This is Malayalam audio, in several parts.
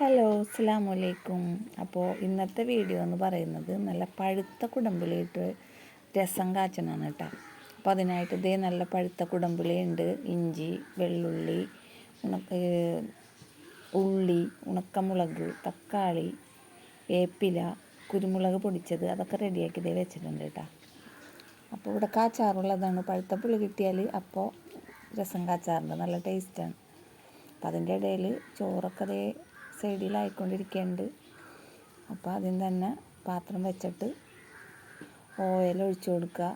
ഹലോ അസ്സാം വലൈക്കും അപ്പോൾ ഇന്നത്തെ വീഡിയോ എന്ന് പറയുന്നത് നല്ല പഴുത്ത കുടമ്പുളിയിട്ട് രസം കാച്ചണമാണ് കേട്ടോ. അപ്പോൾ അതിനായിട്ട് ഇതേ നല്ല പഴുത്ത കുടമ്പുളി ഉണ്ട് ഇഞ്ചി വെള്ളുള്ളി ഉണക്ക ഉള്ളി ഉണക്കമുളക് തക്കാളി വേപ്പില കുരുമുളക് പൊടിച്ചത് അതൊക്കെ റെഡിയാക്കി ഇതേ വെച്ചിട്ടുണ്ട് കേട്ടോ. അപ്പോൾ ഇവിടെ കാച്ചാറുള്ളതാണ്. പഴുത്ത പുളി കിട്ടിയാൽ അപ്പോൾ രസം കാച്ചാറുണ്ട്. നല്ല ടേസ്റ്റാണ്. അപ്പം അതിന്റെ ഇടയിൽ ചോറൊക്കെ അതേ സൈഡിലായിക്കൊണ്ടിരിക്കുന്നുണ്ട് അപ്പോൾ ആദ്യം തന്നെ പാത്രം വെച്ചിട്ട് ഓയിൽ ഒഴിച്ചു കൊടുക്കുക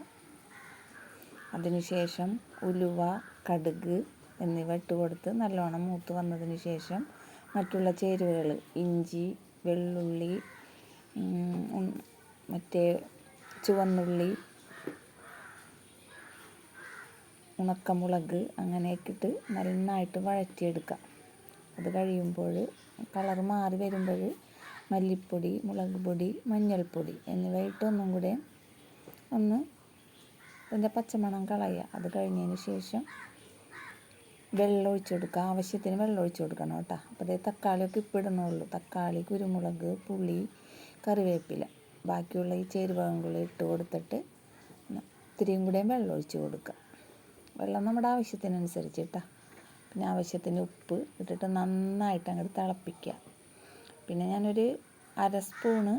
അതിനുശേഷം ഉലുവ കടുക് എന്നിവ ഇട്ട് കൊടുത്ത് നല്ലോണം മൂത്ത് വന്നതിന് ശേഷം മറ്റുള്ള ചേരുവകൾ ഇഞ്ചി വെള്ളുള്ളി മറ്റേ ചുവന്നുള്ളി ഉണക്കമുളക് അങ്ങനെയൊക്കെ ഇട്ട് നന്നായിട്ട് വഴറ്റിയെടുക്കുക അത് കഴിയുമ്പോൾ കളർ മാറി വരുമ്പോൾ മല്ലിപ്പൊടി മുളക് പൊടി മഞ്ഞൾപ്പൊടി എന്നിവ ഇട്ട് ഒന്നും കൂടെ ഒന്ന് അതിന്റെ പച്ചമണം കളയുക. അത് കഴിഞ്ഞതിന് ശേഷം വെള്ളം ഒഴിച്ചു കൊടുക്കുക. ആവശ്യത്തിന് വെള്ളം ഒഴിച്ചു കൊടുക്കണം കേട്ടോ. അപ്പോൾ അതേ തക്കാളിയൊക്കെ ഇപ്പിടണുള്ളൂ തക്കാളി കുരുമുളക് പുളി കറിവേപ്പില ബാക്കിയുള്ള ഈ ചേരുവകൾ ഇട്ട് കൊടുത്തിട്ട് ഇത്തിരിയും കൂടെയും വെള്ളം ഒഴിച്ച് കൊടുക്കുക. വെള്ളം നമ്മുടെ ആവശ്യത്തിനനുസരിച്ച് കേട്ടോ. പിന്നെ ആവശ്യത്തിന് ഉപ്പ് ഇട്ടിട്ട് നന്നായിട്ട് അങ്ങോട്ട് തിളപ്പിക്കുക. പിന്നെ ഞാനൊരു അര സ്പൂണ്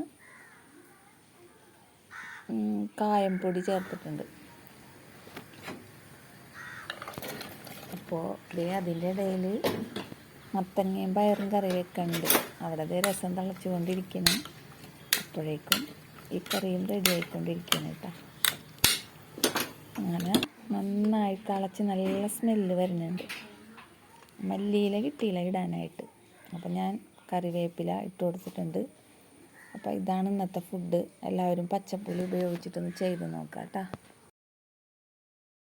കായം പൊടി ചേർത്തിട്ടുണ്ട്. അപ്പോൾ ഇതേ അതിന്റെ ഇടയിൽ മത്തങ്ങയും പയറും കറിയൊക്കെ ഉണ്ട്. അവിടെ അതേ രസം തിളച്ചുകൊണ്ടിരിക്കുന്നു. അപ്പോഴേക്കും ഈ കറിയും റെഡി ആയിക്കൊണ്ടിരിക്കുന്നു കേട്ടോ. അങ്ങനെ നന്നായി തിളച്ച് നല്ല സ്മെല്ല് വരുന്നുണ്ട്. മല്ലിയില കിട്ടിയില്ല ഇടാനായിട്ട്. അപ്പം ഞാൻ കറിവേപ്പില ഇട്ട് കൊടുത്തിട്ടുണ്ട്. അപ്പോൾ ഇതാണ് ഇന്നത്തെ ഫുഡ് എല്ലാവരും പച്ചപ്പുളി ഉപയോഗിച്ചിട്ടൊന്ന് ചെയ്ത് നോക്കാം കേട്ടോ